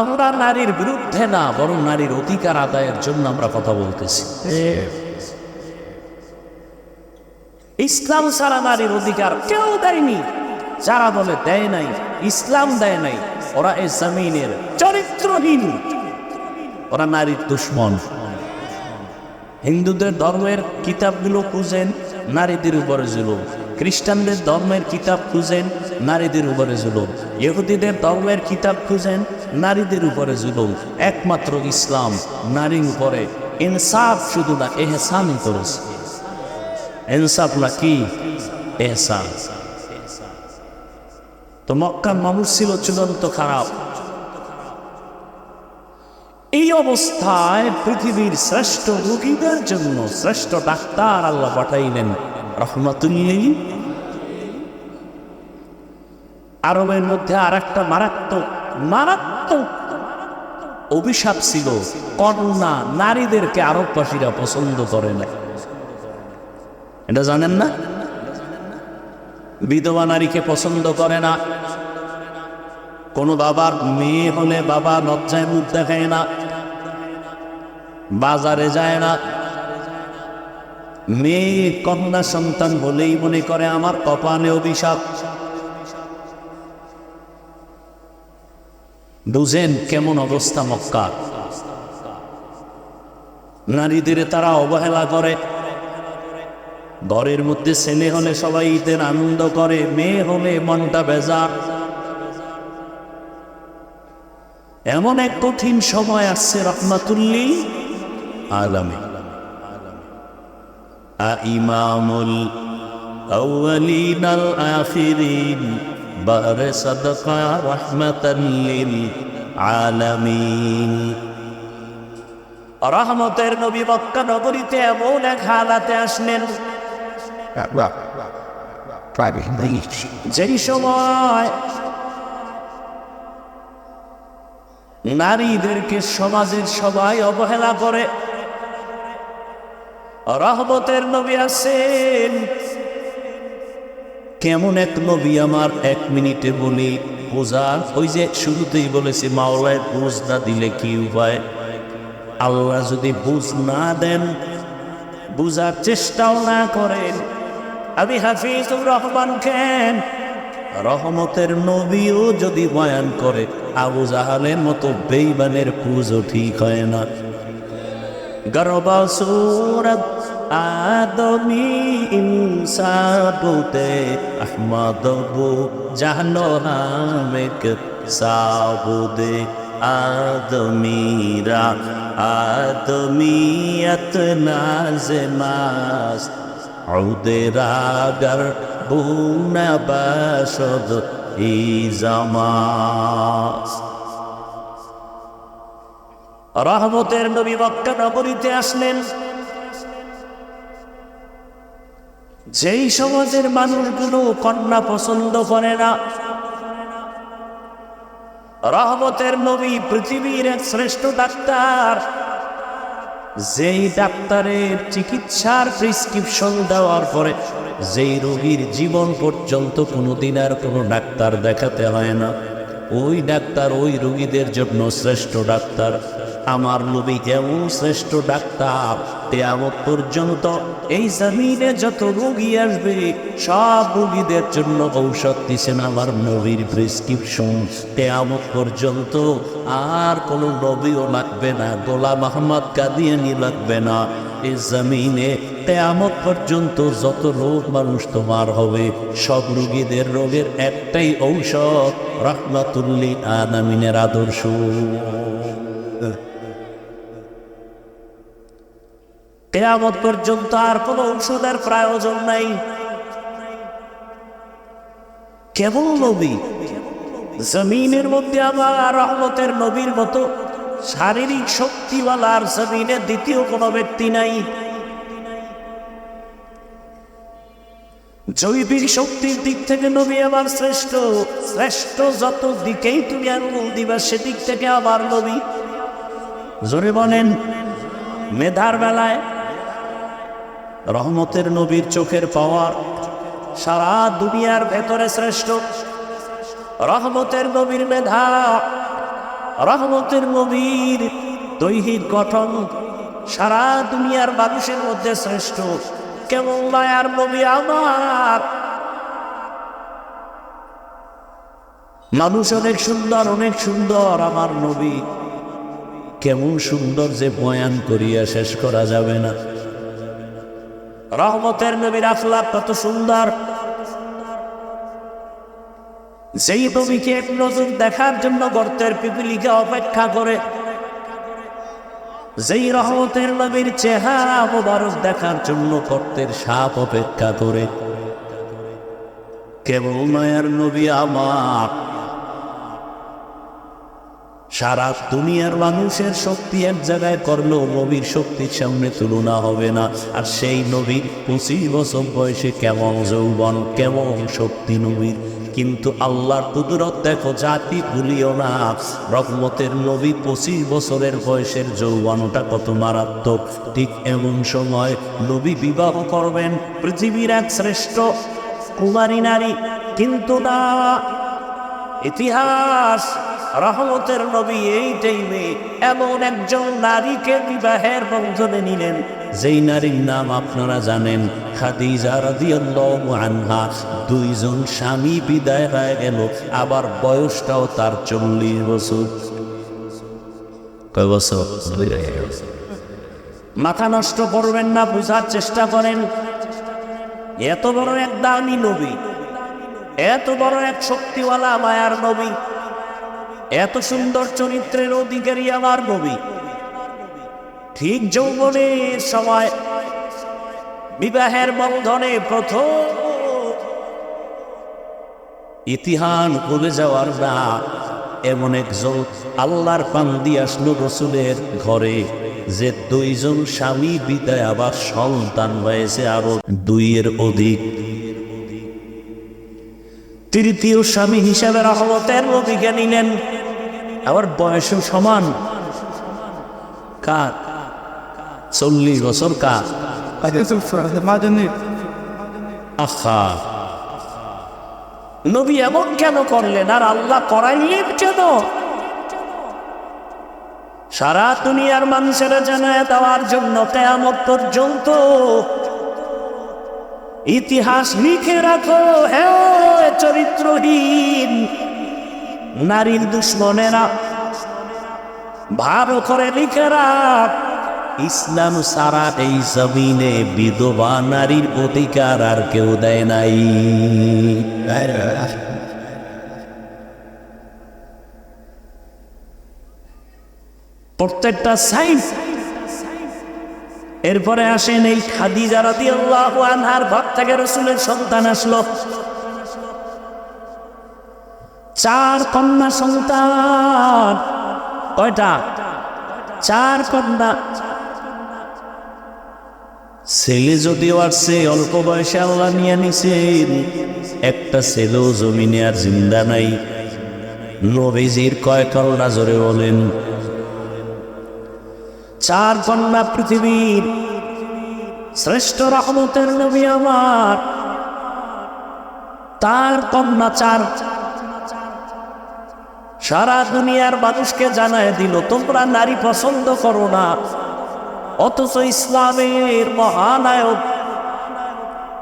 আমরা নারীর বিরুদ্ধে না বরং নারীর অধিকার আদায়ের জন্য আমরা কথা বলতেছি। ইসলাম ছাড়া নারীর অধিকার কেউ দেয়নি। যারা বলে দেয় নাই ইসলাম দেয় নাই ওরা এই জমিনের চরিত্রহীন। ওরা নারীর দুশ্মন। হিন্দুদের ধর্মের কিতাবগুলো খুঁজেন নারীদের উপরে জুলুম। খ্রিস্টানদের ধর্মের কিতাব খুঁজেন নারীদের উপরে জুলুম। ইহুদিদের ধর্মের কিতাব খুঁজেন নারীদের উপরে জুলুম, একমাত্র ইসলাম, নারীর উপরে ইনসাফ শুধু না, এহসানই করেছে ইনসাফ না কি? এহসান। তো মক্কার মানুষ ছিল চূড়ান্ত খারাপ। এই অবস্থায় পৃথিবীর শ্রেষ্ঠ রোগীদের জন্য শ্রেষ্ঠ ডাক্তার আল্লাহ পাঠাইলেন রহমাতুল্লিল আরবের মধ্যে আর একটা মারাত্মক মারাত্মক অভিশাপ ছিল। কন্যা নারীদেরকে আরববাসীরা পছন্দ করে না। এটা জানেন না? বিধবা নারীকে পছন্দ করে না। কোনো বাবার মেয়ে হলে বাবা লজ্জায় মুখ দেখায় না। বাজারে যায় না। মেয়ে কন্যা সন্তান বলেই মনে করে আমার কপালে অভিশাপ। বুঝেন কেমন অবস্থা মক্কার? নারীদের তারা অবহেলা করে। ঘরের মধ্যে ছেলে হলে সবাই ঈদের আনন্দ করে, মেয়ে হলে মনটা বেজার। এমন এক কঠিন সময় আসছে রহমাতুল্লি আলামে। ইমামুল আউয়ালিন আল আখিরিন بار صدقا رحمة للعالمين রহমতের নবী মক্কা নগরীতে এমন এক হালাতে আসলেন well, private things. যেই সময় নারীদেরকে সমাজের সবাই অবহেলা করে রহমতের নবী আছেন কেমন এক নবী আমার এক মিনিটে বলি বোঝার ওই যে শুরুতেই বলেছি, মাওলায় বুঝ না দিলে কি উপায়? আল্লাহ যদি বুঝ না দেন, বুঝার চেষ্টাও না করেন। আমি হাফিজুর রহমান খেন রহমতের নবীও যদি বয়ান করে, আবু জাহালের মতো বেইমানের পুজো ঠিক হয় না। গর্বসূরত আদমি ইনসাবুতে আহমদবু জানো হামেক সাবুদে আদমিরা আদমিয়ত নাজমাস আউদেরাগার বুনা বাসদ ই জামাস রহমতের নবী মক্কা নগরীতে আসলেন। যেই সমাজের মানুষগুলো কন্যা পছন্দ করে না, রহমতের নবী পৃথিবীর এক শ্রেষ্ঠ ডাক্তার, যেই ডাক্তারের চিকিৎসার প্রেসক্রিপশন দেওয়ার পরে যেই রোগীর জীবন পর্যন্ত কোনোদিন আর কোনো ডাক্তার দেখাতে হয় না। ওই ডাক্তার ওই রোগীদের জন্য শ্রেষ্ঠ ডাক্তার। আমার নবী এমন শ্রেষ্ঠ ডাক্তার তেমন পর্যন্ত এই জমিনে যত রোগী আসবে, সব রোগীদের জন্য ঔষধ দিচ্ছেন আমার নবীর প্রেসক্রিপশন তেমন পর্যন্ত আর কোনো নবীও লাগবে না, গোলাম আহমদ কাদিয়ানি লাগবে না। এই জমিনে তেমন পর্যন্ত যত রোগ মানুষ তোমার হবে, সব রোগীদের রোগের একটাই ঔষধ রহমাতুল্লি আনামিনের আদর্শ। কেয়ামত পর্যন্ত আর কোনো ঔষধের প্রয়োজন নাই। কেবল নবী। জমিনের মধ্যে আমার রহমতের নবীর মতো শারীরিক শক্তিওয়ালা আর জমিনে দ্বিতীয় কোনো ব্যক্তি নাই। জৈবিক শক্তির দিক থেকে নবী আমার শ্রেষ্ঠ। শ্রেষ্ঠ যত দিকেই তুমি আঙ্গুল দিবা, সেদিক থেকে আমার নবী। জোরে বলেন, মেধার বেলায় রহমতের নবীর চোখের পাওয়ার সারা দুনিয়ার ভেতরে শ্রেষ্ঠ। রহমতের নবীর মেধা, রহমতের নবীর দৈহিক গঠন সারা দুনিয়ার মানুষের মধ্যে শ্রেষ্ঠ। কেমন মায়ার নবী আমার। মানুষ অনেক সুন্দর অনেক সুন্দর আমার নবী। কেমন সুন্দর যে বয়ান করিয়া শেষ করা যাবে না। রহমতের নবীর আফলাপ কত সুন্দর। সেই নবীকে এক নজর দেখার জন্য গর্তের পিপিলিকে অপেক্ষা করে, যেই রহমতের নবীর চেহারা মোবারক দেখার জন্য গর্তের সাপ অপেক্ষা করে, কেবল মায়ার নবী আমার সারা দুনিয়ার মানুষের শক্তি এক জায়গায় করলেও নবীর শক্তির সামনে তুলনা হবে না। আর সেই নবীর পঁচিশ বছর বয়সে কেমন যৌবন, কেমন শক্তি নবীর। কিন্তু আল্লাহর কুদরত দেখো, জাতি ভুলিও না। রহমতের নবী পঁচিশ বছরের বয়সের যৌবনটা কত মারাত্মক। ঠিক এমন সময় নবী বিবাহ করবেন পৃথিবীর এক শ্রেষ্ঠ কুমারী নারী। কিন্তু না, ইতিহাস রহমতের নবী এই টাইমে এমন একজন নারীকে বিবাহের বন্ধনে নিলেন, যেই নারীর নাম আপনারা জানেন, খাদিজা রাদিয়াল্লাহু আনহা। দুইজন স্বামী বিদায় হয়ে গেল, আবার বয়সটাও তার চল্লিশ বছর। কয় বছর? মাথা নষ্ট করবেন না, বোঝার চেষ্টা করেন। এত বড় এক দামি নবী, এত বড় এক শক্তিওয়ালা মায়ার নবী এত সুন্দর চরিত্রের অধিকারী আমার নবী। ঠিক যৌবনের সময়, বিবাহের বন্ধনে প্রথম ইতিহান ভুলে যাওয়ার না, এমন একজন আল্লাহর পান্দি আসলো রসুলের ঘরে, যে দুইজন স্বামী বিদায় আবার সন্তান হয়েছে আরও দুইয়ের অধিক। তৃতীয় স্বামী হিসাবে রহমতের নবীকে নিলেন। আবার বয়সও সমান। কার? চল্লিশ বছর কার? আহা। নবী এমন কেন করলেন? আর আল্লাহ করাইলেন কেন? সারা দুনিয়ার মানুষেরা জানায় দেওয়ার জন্য কেয়ামত পর্যন্ত ইতিহাস লিখে রাখো চরিত্রহীন। নারীর দুশ্মনেরা ভালো করে লিখে রাখ। ইসলাম সারা এই জমিনে বিধবা নারীর অধিকার আর কেউ দেয় নাই। প্রত্যেকটা সাইন এরপরে আসেন এই খাদিজা রাদিয়াল্লাহু আনহার ভাব থেকে রসুলের সন্তান আসলো। চার কন্যা সন্তান। কয়টা? চার কন্যা। ছেলে যদিও আসছে অল্প বয়সে আল্লাহ নিয়ে নিছেন। একটা ছেলেও জমিনে আর জিন্দা নাই। নবীজির কয় কন্যা জোরে বলেন? চার কন্যা পৃথিবীর শ্রেষ্ঠ রহমতের নবী আমার। তার কন্যা চার। সারা দুনিয়ার মানুষকে জানায় দিল, তোমরা নারী পছন্দ করো না। অথচ ইসলামের মহানায়ক,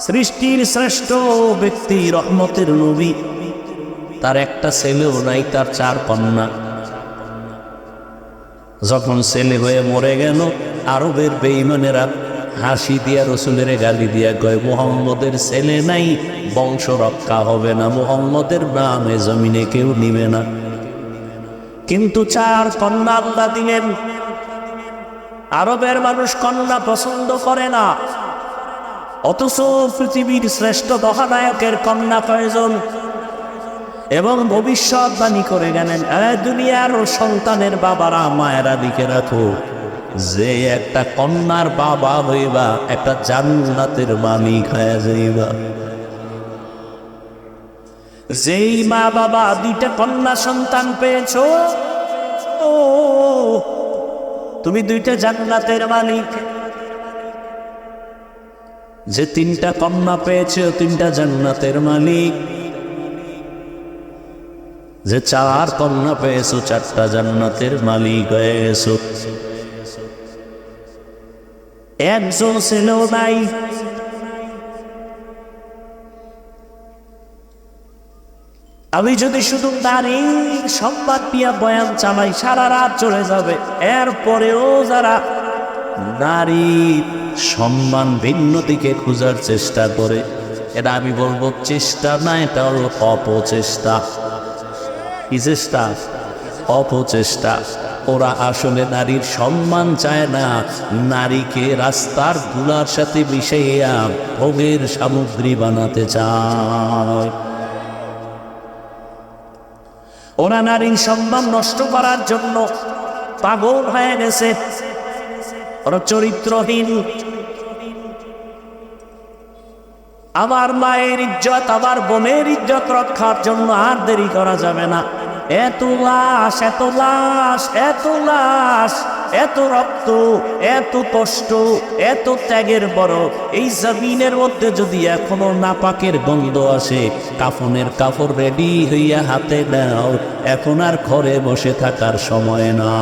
সৃষ্টির শ্রেষ্ঠ ব্যক্তি রহমতের নবী। তার একটা ছেলেও নাই, তার চার কন্যা। যখন ছেলে হয়ে মরে গেল, আরবের বেইমানেরা হাসি দিয়া রসুলের গালি দিয়া কয়, মোহাম্মদের ছেলে নাই বংশ রক্ষা হবে না, মোহাম্মদের নামে জমিনে কেউ নিবে না। কিন্তু চার কন্যা আল্লাহ দিলেন, আরবের মানুষ কন্যা পছন্দ করে না। অথচ পৃথিবীর শ্রেষ্ঠ মহানায়কের কন্যা প্রয়োজন এবং ভবিষ্যৎবাণী করে গেলেন দুনিয়ার সন্তানের বাবারা, মায়েরা দিকে রাখো, যে একটা কন্যার বাবা হইবা, একটা জান্নাতের মালিক হয়ে যাইবা। যেই মা বাবা দুইটা কন্যা সন্তান পেয়েছ, তুমি দুইটা জান্নাতের মালিক। যে তিনটা কন্যা পেয়েছে, তিনটা জান্নাতের মালিক। যে চার কন্যা পেয়েছ, চারটা জান্নাতের মালিক হয়ে গেছো। একজন ছেলেও নাই। আমি যদি শুধু নারীর সম্মান দিয়া বয়ান চালাই, সারা রাত চলে যাবে। এরপরেও যারা নারীর সম্মান ভিন্ন দিকে খোঁজার চেষ্টা করে, এটা আমি বলব চেষ্টা না, এটা হলো অপচেষ্টা। চেষ্টা অপচেষ্টা ওরা আসলে নারীর সম্মান চায় না। নারীকে রাস্তারগুলার সাথে মিশাইয়া ভোগের সামগ্রী বানাতে চায়। ওরা নারীর সম্মান নষ্ট করার জন্য পাগল হয়ে গেছে। ওরা চরিত্রহীন। আমার মায়ের ইজ্জত, আমার বোনের ইজ্জত রক্ষার জন্য আর দেরি করা যাবে না। এত লাশ এত লাশ এত লাশ, এত রক্ত, এত কষ্ট, এত ত্যাগের বড়। এই জমিনের মধ্যে যদি এখনও নাপাকের গন্ধ আসে, কাফনের কাপড় রেডি হইয়া হাতে নাও এখন আর ঘরে বসে থাকার সময় না।